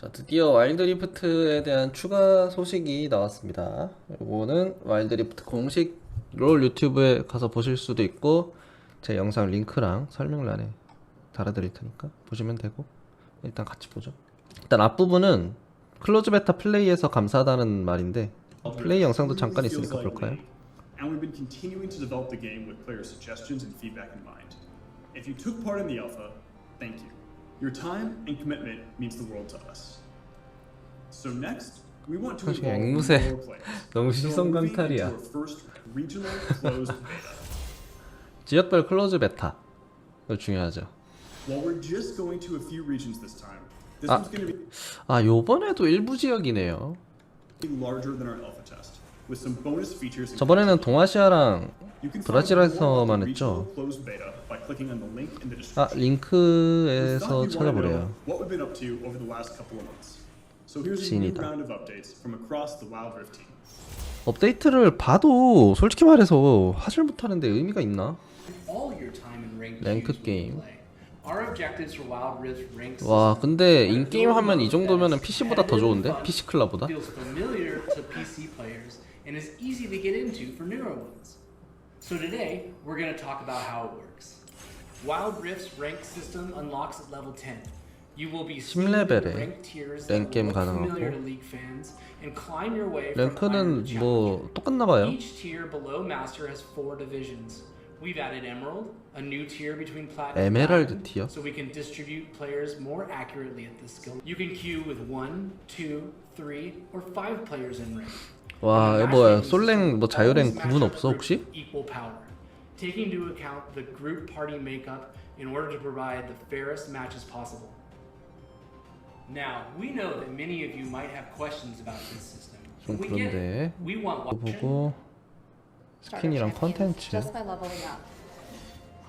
자, 드디어 와일드 리프트에 대한 추가 소식이 나왔습니다. 이거는 와일드 리프트 공식 롤 유튜브에 가서 보실 수도 있고 제 영상 링크랑 설명란에 달아드릴 테니까 보시면 되고 일단 같이 보죠. 일단 앞부분은 클로즈 베타 플레이에서 감사하다는 말인데 플레이 영상도 잠깐 있으니까 볼까요? And we've been continuing to develop the game with player suggestions and feedback in mind. If you took part in the alpha, thank you. Your time and commitment means the world to us. So next, we want to 사실 evolve 앵무새. 너무 시선 we're moving into 강탈이야. our first regional closed beta. 지역별 클로즈 베타 중요하죠. While we're just going to a few regions this time, this Ah. one's going to be 아 요번에도 일부 지역이네요. larger than our alpha test, with some bonus features. and 저번에는 동아시아랑 You can find 브라질에서만 했죠. 아 링크에서 찾아보래요. know What we've been up to over the last couple of months. So here's a new 진이다. round of updates from across the Wild Rift team. 업데이트를 봐도 솔직히 말해서 하질 못하는데 의미가 있나? 랭크 게임. play. Our objectives for Wild Rift ranked 와 근데 인게임 하면 이 정도면은 is PC보다 더 좋은데? PC 클라보다? feels familiar to PC players and is easy to get into for newer ones. So today we're going to talk about how it works. Wild Rift's rank system unlocks at level 10. You will be seeing the 10레벨에 ranked tiers 랭 that 게임 look familiar 가능하고. to League fans and climb your way from iron 랭크는 to 뭐 똑같나 봐요. each tier below Master has four divisions. We've added Emerald, a new tier between Platinum and 에메랄드 Diamond, 티어? so we can distribute players more accurately at this skill. You can queue with one, two, three, or five players in ring. 와 뭐야 솔랭 뭐 자유랭 구분 없어 혹시? taking into account the group party makeup in order to provide the fairest matches possible. Now, we know that many of you might have questions about this system. 좀 We get 그런데 it. We want 보고 스킨이랑 컨텐츠 just by leveling up.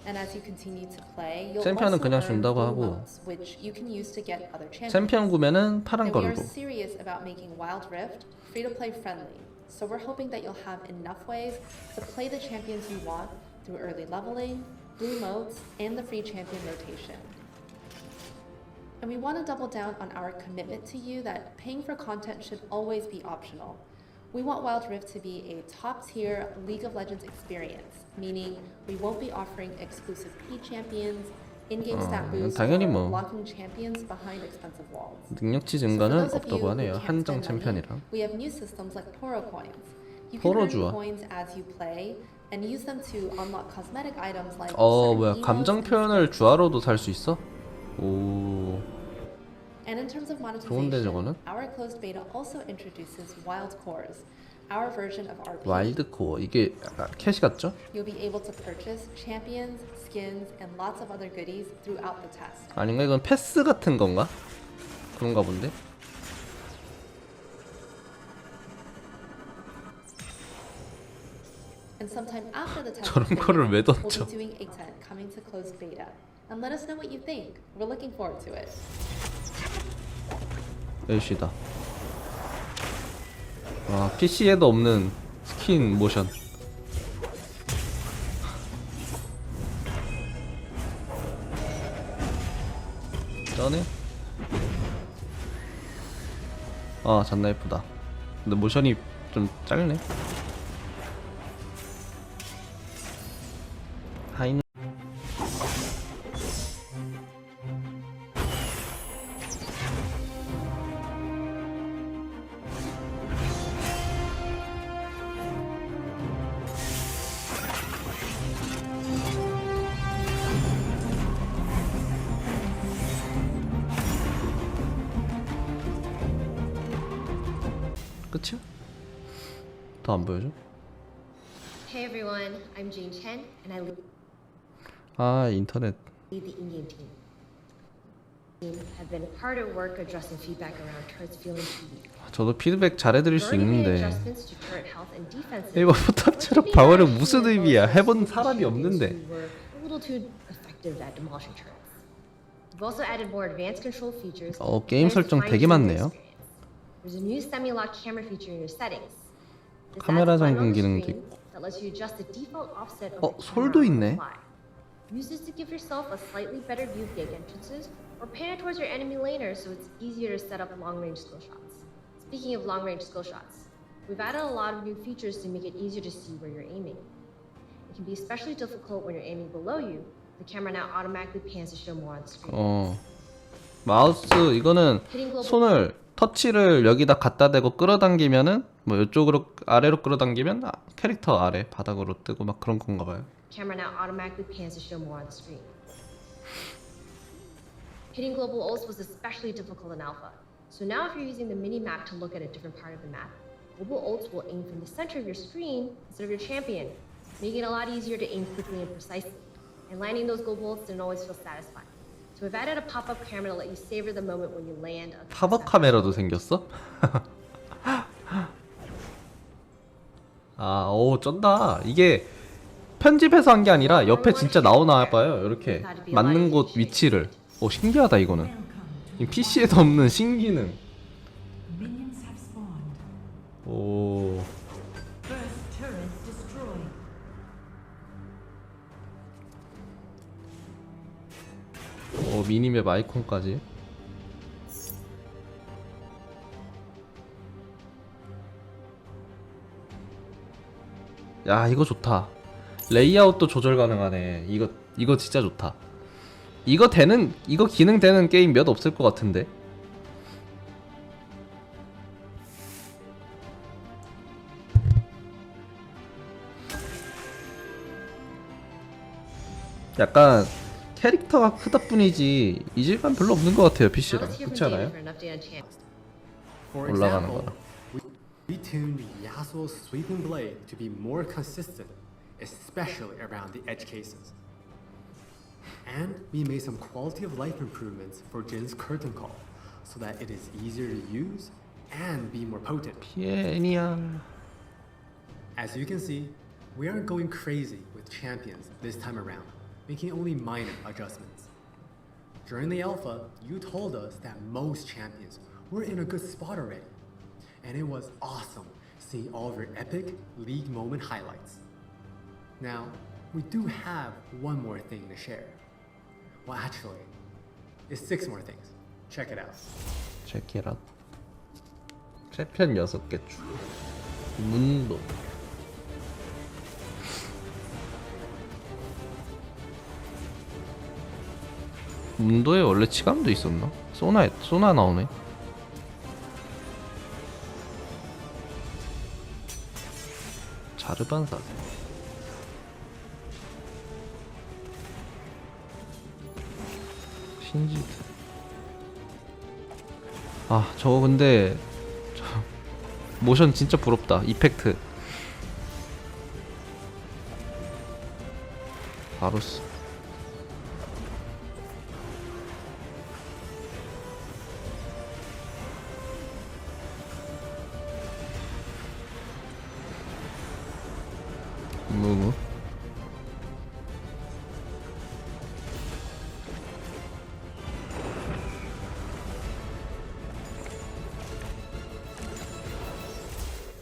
And as you continue to play, you'll 챔피언은 also 그냥 earn 준다고 blue 하고 motes, which you can use to get other champions. 챔피언 구매는 파란 And we are 걸고 serious about making Wild Rift free to play friendly. So we're hoping that you'll have enough ways to play the champions you want through early leveling, blue modes, and the free champion rotation. And we want to double down on our commitment to you that paying for content should always be optional. We want Wild Rift to be a top tier League of Legends experience, meaning we won't be offering exclusive P champions, in-game stat 어, boosts, 당연히 or 뭐. blocking champions behind expensive walls. 능력치 So 증가는 those of you 없다고 하네요 can't 한정 spend money, 챔피언이랑 We have new systems like Poro coins. You can 포로 earn coins as you play and use them to unlock cosmetic items like 어 certain 뭐야 emotes 감정 and 표현을 주화로도 살 수 있어? 오 And in terms of 좋은데, monetization, 저거는? our closed beta also introduces wild cores, our version of RP. 와일드 코어 이게 아, 캐시 같죠? You'll be able to purchase champions, skins, and lots of other goodies throughout the test. 아닌가 이건 패스 같은 건가? 그런가 본데? And sometime after the test 저런 거를 왜 던져? we'll be doing a tent coming to closed beta. And let us know what you think. We're looking forward to it. 열시다. 와 PC에도 없는 스킨 모션. 쩌네? 아 잔나 예쁘다. 근데 모션이 좀 짧네 끝이야? 더 안 보여줘? Hey everyone, I'm Jane Chen, and I lead 아 인터넷 the in-game team. Team have been hard at work addressing feedback around turrets feeling weak. 저도 피드백 잘해드릴 수 있는데 adjustments to turret health and defenses. 일본 포탑 체력 방어력 무슨 의미야 해본 사람이 없는데. 어, 게임 설정 되게 많네요. experience. There's a new semi-lock camera feature in your settings. This adds 카메라 a button 잠금 on the 기능도 screen 있고. that lets you adjust the default offset of 어, the 솔도 camera on 있네. the fly. Use this to give yourself a slightly better view of gate entrances or pan it towards your enemy laner so it's easier to set up long-range skill shots. Speaking of long-range skill shots, we've added a lot of new features to make it easier to see where you're aiming. It can be especially difficult when you're aiming below you. The camera now automatically pans to show more on screen. 어 마우스 이거는 Hitting global 손을 터치를 여기다 갖다 대고 끌어당기면은 뭐 이쪽으로 아래로 끌어당기면 아, 캐릭터 아래 바닥으로 뜨고 막 그런 건가 봐요. camera now automatically pans to show more on the screen. Hitting global ults was especially difficult in alpha. So now if you're using the mini map to look at a different part of the map, global ults will aim from the center of your screen instead of your champion, making it a lot easier to aim quickly and precisely. And landing those global ults didn't always feel satisfying. 팝업 카메라도 생겼어? 아, 오, 쩐다. 이게 편집해서 한 게 아니라 옆에 진짜 나오나 봐요. 이렇게 맞는 곳 위치를. 오, 신기하다 이거는. 이 PC에도 없는 신기능. 미니맵 아이콘까지. 야, 이거 좋다. 레이아웃도 조절 가능하네. 이거 이거 진짜 좋다. 이거 되는 이거 기능 되는 게임 몇 없을 것 같은데. 약간 캐릭터가 크다 뿐이지 이질감 별로 없는 것 같아요 Now PC랑 let's hear from 그렇지 David 않아요? for an update on champs. For 올라가는 example, 거라. we, we tuned Yasuo's sweeping blade to be more consistent, especially around the edge cases. And we made some quality of life improvements for Jin's curtain call, so that it is easier to use and be more potent. 피에니아 As you can see, we aren't going crazy with champions this time around, making only minor adjustments. During the alpha, you told us that most champions were in a good spot already, and it was awesome seeing all of your epic league moment highlights. Now, we do have one more thing to share. Well, actually, it's six more things. Check it out. 체키라 챔피언 6개 주 문도 문도에 원래 치감도 있었나? 소나 소나 나오네. 자르반 사세 신지드. 아 저거 근데 저, 모션 진짜 부럽다. 이펙트. 바루스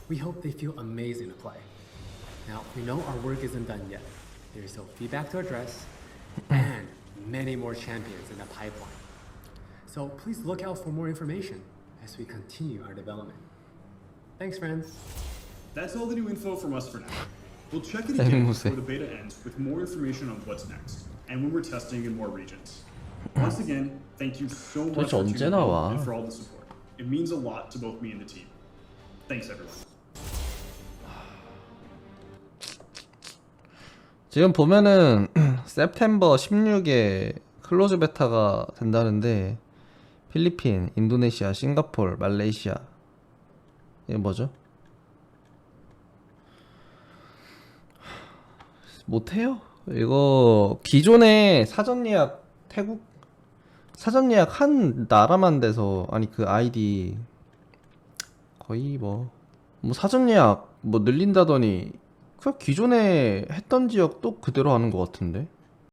We hope they feel amazing to play. Now, we know our work isn't done yet. There is still feedback to address and many more champions in the pipeline. So please look out for more information as we continue our development. Thanks, friends. That's all the new info from us for now. We'll check it again before the beta ends with more information on what's next and when we're testing in more regions. Once again, thank you so much for, and for all the support. It means a lot to both me and the team. Thanks, everyone. 지금 보면은 세프템버 16에 클로즈 베타가 된다는데 필리핀, 인도네시아, 싱가폴, 말레이시아 이게 뭐죠? 못해요. 이거 기존에 사전 예약 태국 사전 예약 한 나라만 돼서 아니 그 아이디 거의 뭐 뭐 사전 예약 뭐 늘린다더니 그 기존에 했던 지역 또 그대로 하는 것 같은데